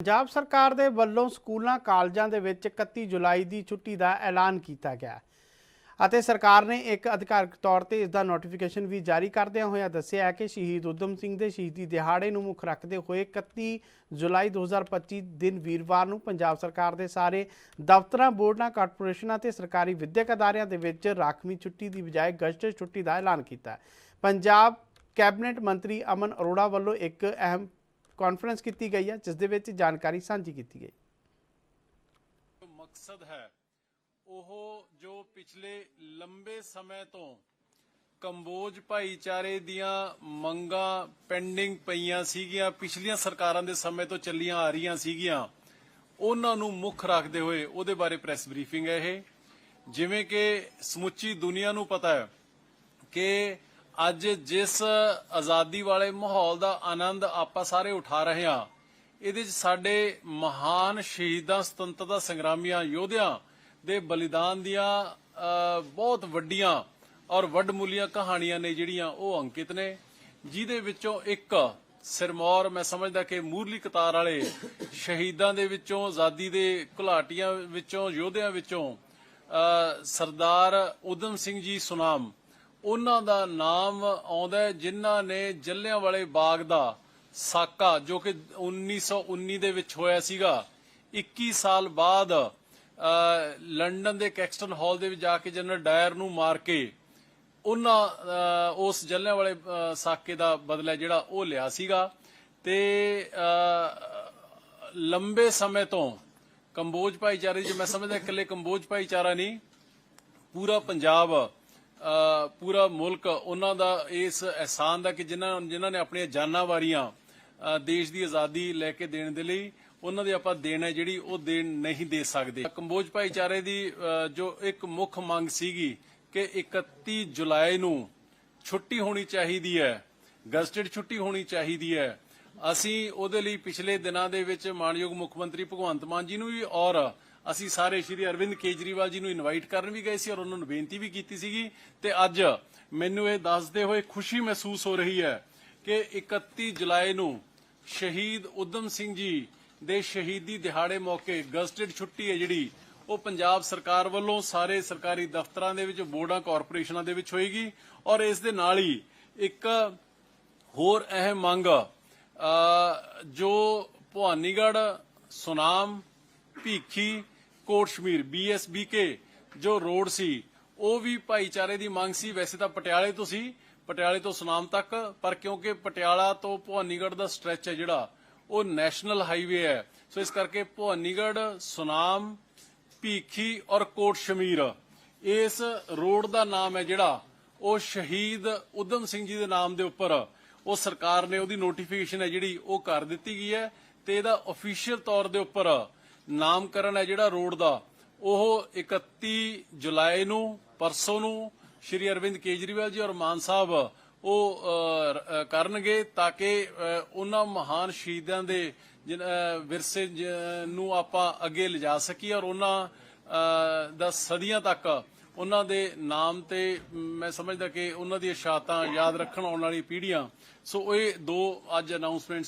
ਪੰਜਾਬ ਸਰਕਾਰ ਦੇ ਵੱਲੋਂ ਸਕੂਲਾਂ, ਕਾਲਜਾਂ ਦੇ ਵਿੱਚ 31 ਜੁਲਾਈ ਦੀ ਛੁੱਟੀ ਦਾ ਐਲਾਨ ਕੀਤਾ ਗਿਆ ਅਤੇ ਸਰਕਾਰ ਨੇ ਇੱਕ ਅਧਿਕਾਰਕ ਤੌਰ ਤੇ ਇਸ ਦਾ ਨੋਟੀਫਿਕੇਸ਼ਨ ਵੀ ਜਾਰੀ ਕਰਦਿਆਂ ਹੋਇਆਂ ਦੱਸਿਆ ਹੈ ਕਿ ਸ਼ਹੀਦ ਉਦਮ ਸਿੰਘ ਦੇ ਸ਼ਹੀਦੀ ਦਿਹਾੜੇ ਨੂੰ ਮੁੱਖ ਰੱਖਦੇ ਹੋਏ 31 ਜੁਲਾਈ 2025 ਦਿਨ ਵੀਰਵਾਰ ਨੂੰ ਪੰਜਾਬ ਸਰਕਾਰ ਦੇ ਸਾਰੇ ਦਫ਼ਤਰਾਂ, ਬੋਰਡਾਂ, ਕਾਰਪੋਰੇਸ਼ਨਾਂ ਤੇ ਸਰਕਾਰੀ ਵਿੱਦਿਅਕ ਅਦਾਰਿਆਂ ਦੇ ਵਿੱਚ ਰਾਖਵੀਂ ਛੁੱਟੀ ਦੀ ਬਜਾਏ ਗਜ਼ਟਡ ਛੁੱਟੀ ਦਾ ਐਲਾਨ ਕੀਤਾ ਹੈ। ਪੰਜਾਬ ਕੈਬਨਿਟ ਮੰਤਰੀ ਅਮਨ ਅਰੋੜਾ ਵੱਲੋਂ ਇੱਕ ਅਹਿਮ ਕਾਨਫਰੰਸ ਕੀਤੀ ਗਈ ਹੈ ਜਿਸ ਦੇ ਵਿੱਚ ਜਾਣਕਾਰੀ ਸਾਂਝੀ ਕੀਤੀ ਗਈ। ਮਕਸਦ ਹੈ, ਉਹ ਜੋ ਪਿਛਲੇ ਲੰਬੇ ਸਮੇਂ ਤੋਂ ਕੰਬੋਜ ਭਾਈਚਾਰੇ ਦੀਆਂ ਮੰਗਾਂ ਪੈਂਡਿੰਗ ਪਈਆਂ ਸੀਗੀਆਂ, ਪਿਛਲੀਆਂ ਸਰਕਾਰਾਂ ਦੇ ਸਮੇਂ ਤੋਂ ਚੱਲੀਆਂ ਆ ਰਹੀਆਂ ਸੀਗੀਆਂ, ਉਹਨਾਂ ਨੂੰ ਮੁੱਖ ਰੱਖਦੇ ਹੋਏ ਉਹਦੇ ਬਾਰੇ ਪ੍ਰੈਸ ਬਰੀਫਿੰਗ ਹੈ ਇਹ। ਜਿਵੇਂ ਕਿ ਸਮੁੱਚੀ ਦੁਨੀਆ ਨੂੰ ਪਤਾ ਹੈ ਕਿ ਅੱਜ ਜਿਸ ਆਜ਼ਾਦੀ ਵਾਲੇ ਮਾਹੌਲ ਦਾ ਆਨੰਦ ਆਪਾਂ ਸਾਰੇ ਉਠਾ ਰਹੇ ਹਾਂ ਇਹਦੇ 'ਚ ਸਾਡੇ ਮਹਾਨ ਸ਼ਹੀਦਾਂ ਸੁਤੰਤਰਤਾ ਸੰਗਰਾਮੀਆਂ ਯੋਧਿਆਂ ਦੇ ਬਲੀਦਾਨ ਦੀਆਂ ਅ, ਬਹੁਤ ਵੱਡੀਆਂ ਔਰ ਵੱਡਮੁੱਲੀਆਂ ਕਹਾਣੀਆਂ ਨੇ ਜਿਹੜੀਆਂ ਉਹ ਅੰਕਿਤ ਨੇ ਜਿਹਦੇ ਵਿੱਚੋਂ ਇੱਕ ਸਿਰਮੌਰ ਮੈਂ ਸਮਝਦਾ ਕਿ ਮੂਰਲੀ ਕਤਾਰ ਵਾਲੇ ਸ਼ਹੀਦਾਂ ਦੇ ਵਿੱਚੋਂ ਆਜ਼ਾਦੀ ਦੇ ਘੁਲਾਟੀਆਂ ਵਿੱਚੋਂ ਯੋਧਿਆਂ ਵਿੱਚੋਂ ਸਰਦਾਰ ਉਦਮ ਸਿੰਘ ਜੀ ਸੁਨਾਮ ਉਹਨਾਂ ਦਾ ਨਾਮ ਆਉਂਦਾ ਜਿਨ੍ਹਾਂ ਨੇ ਜੱਲਿਆਂ ਵਾਲੇ ਬਾਗ ਦਾ ਸਾਕਾ ਜੋ ਕਿ 1919 ਦੇ ਵਿੱਚ ਹੋਇਆ ਸੀਗਾ। 21 ਸਾਲ ਬਾਅਦ ਲੰਡਨ ਦੇ ਕੈਕਸਟਨ ਹਾਲ ਦੇ ਵਿੱਚ ਜਾ ਕੇ ਜਨਰਲ ਡਾਇਰ ਨੂੰ ਮਾਰ ਕੇ ਉਹਨਾਂ ਅ, ਉਸ ਜੱਲਿਆਂ ਵਾਲੇ ਸਾਕੇ ਦਾ ਬਦਲਾ ਜਿਹੜਾ ਉਹ ਲਿਆ ਸੀਗਾ। ਤੇ ਲੰਬੇ ਸਮੇਂ ਤੋਂ ਕੰਬੋਜ ਭਾਈਚਾਰੇ ਜੋ ਮੈਂ ਸਮਝਦਾ ਇਕੱਲੇ ਕੰਬੋਜ ਭਾਈਚਾਰਾ ਨਹੀਂ ਪੂਰਾ ਪੰਜਾਬ ਪੂਰਾ ਮੁਲਕ ਉਹਨਾਂ ਦਾ ਇਸ ਅਹਿਸਾਨ ਦਾ ਕਿ ਜਿਨ੍ਹਾਂ ਜਿਨ੍ਹਾਂ ਨੇ ਆਪਣੀਆਂ ਜਾਨਾਂ ਵਾਰੀਆਂ ਦੇਸ਼ ਦੀ ਆਜ਼ਾਦੀ ਲੈ ਕੇ ਦੇਣ ਦੇ ਲਈ ਉਹਨਾਂ ਦੀ ਆਪਾਂ ਦੇਣ ਹੈ ਜਿਹੜੀ ਉਹ ਦੇਣ ਨਹੀਂ ਦੇ ਸਕਦੇ। ਕੰਬੋਜ ਭਾਈਚਾਰੇ ਦੀ ਜੋ ਇੱਕ ਮੁੱਖ ਮੰਗ ਸੀਗੀ ਕਿ 31 ਜੁਲਾਈ ਨੂੰ ਛੁੱਟੀ ਹੋਣੀ ਚਾਹੀਦੀ ਹੈ ਗਜ਼ਟਡ ਛੁੱਟੀ ਹੋਣੀ ਚਾਹੀਦੀ ਹੈ। ਅਸੀਂ ਉਹਦੇ ਲਈ ਪਿਛਲੇ ਦਿਨਾਂ ਦੇ ਵਿੱਚ ਮਾਨਯੋਗ ਮੁੱਖ ਮੰਤਰੀ ਭਗਵੰਤ ਮਾਨ ਜੀ ਨੂੰ ਵੀ ਔਰ ਅਸੀਂ ਸਾਰੇ ਸ਼੍ਰੀ ਅਰਵਿੰਦ ਕੇਜਰੀਵਾਲ ਜੀ ਨੂੰ ਇਨਵਾਈਟ ਕਰਨ ਵੀ ਗਏ ਸੀ ਔਰ ਉਹਨਾਂ ਨੂੰ ਬੇਨਤੀ ਵੀ ਕੀਤੀ ਸੀਗੀ। ਤੇ ਅੱਜ ਮੈਨੂੰ ਇਹ ਦੱਸਦੇ ਹੋਏ ਖੁਸ਼ੀ ਮਹਿਸੂਸ ਹੋ ਰਹੀ ਹੈ ਕਿ 31 ਜੁਲਾਈ ਨੂੰ ਸ਼ਹੀਦ ਉਦਮ ਸਿੰਘ ਜੀ ਦੇ ਸ਼ਹੀਦੀ ਦਿਹਾੜੇ ਮੌਕੇ ਗਜ਼ਟਡ ਛੁੱਟੀ ਹੈ ਜਿਹੜੀ, ਉਹ ਪੰਜਾਬ ਸਰਕਾਰ ਵੱਲੋਂ ਸਾਰੇ ਸਰਕਾਰੀ ਦਫ਼ਤਰਾਂ ਦੇ ਵਿੱਚ, ਬੋਰਡਾਂ, ਕਾਰਪੋਰੇਸ਼ਨਾਂ ਦੇ ਵਿੱਚ ਹੋਏਗੀ ਔਰ ਇਸ ਦੇ ਨਾਲ ਹੀ ਇੱਕ ਹੋਰ ਅਹਿਮ ਮੰਗ ਜੋ ਭਵਾਨੀਗੜ੍ਹ, ਸੁਨਾਮ ਭੀਖੀ ਕੋਟਸ਼ਮੀਰ ਬੀਐਸਬੀਕੇ ਜੋ ਰੋਡ ਸੀ, ਉਹ ਵੀ ਭਾਈਚਾਰੇ ਦੀ ਮੰਗ ਸੀ। ਵੈਸੇ ਤਾਂ ਪਟਿਆਲੇ ਤੋਂ ਸੀ। ਪਟਿਆਲੇ ਤੋਂ ਸੁਨਾਮ ਤੱਕ, ਪਰ ਕਿਉਂਕਿ ਪਟਿਆਲਾ ਤੋਂ ਭਵਾਨੀਗੜ੍ਹ ਦਾ ਸਟ੍ਰੈਚ ਹੈ ਜਿਹੜਾ, ਉਹ ਨੈਸ਼ਨਲ ਹਾਈਵੇ ਹੈ। ਸੋ ਇਸ ਕਰਕੇ ਭਵਾਨੀਗੜ੍ਹ, ਸੁਨਾਮ, ਭੀਖੀ ਔਰ ਕੋਟ ਸ਼ਮੀਰ ਇਸ ਰੋਡ ਦਾ ਨਾਮ ਹੈ ਜਿਹੜਾ, ਉਹ ਸ਼ਹੀਦ ਉਦਮ ਸਿੰਘ ਜੀ ਦੇ ਨਾਮ ਦੇ ਉੱਪਰ, ਉਹ ਸਰਕਾਰ ਨੇ ਉਹਦੀ ਨੋਟੀਫਿਕੇਸ਼ਨ ਹੈ ਜਿਹੜੀ, ਉਹ ਕਰ ਦਿੱਤੀ ਗਈ ਹੈ ਤੇ ਇਹਦਾ ਅਫੀਸ਼ੀਅਲ ਤੌਰ ਦੇ ਉੱਪਰ ਨਾਮਕਰਨ ਹੈ ਜਿਹੜਾ ਰੋਡ ਦਾ ਉਹ 31 ਜੁਲਾਈ ਨੂੰ ਪਰਸੋਂ ਨੂੰ ਸ਼੍ਰੀ ਅਰਵਿੰਦ ਕੇਜਰੀਵਾਲ ਜੀ ਔਰ ਮਾਨ ਸਾਹਿਬ ਉਹ ਕਰਨਗੇ ਤਾਂ ਕਿ ਅ, ਉਹਨਾਂ ਮਹਾਨ ਸ਼ਹੀਦਾਂ ਦੇ ਵਿਰਸੇ ਨੂੰ ਆਪਾਂ ਅੱਗੇ ਲਿਜਾ ਸਕੀਏ ਔਰ ਉਹਨਾਂ ਦਾ ਸਦੀਆਂ ਤੱਕ ਉਹਨਾਂ ਦੇ ਨਾਮ ਤੇ ਮੈਂ ਸਮਝਦਾ ਕਿ ਉਹਨਾਂ ਦੀਆਂ ਸ਼ਹਾਦਤਾਂ ਯਾਦ ਰੱਖਣ ਆਉਣ ਵਾਲੀ ਪੀੜ੍ਹੀਆਂ। ਸੋ ਇਹ ਦੋ ਅੱਜ ਅਨਾਉਂਸਮੈਂਟਸ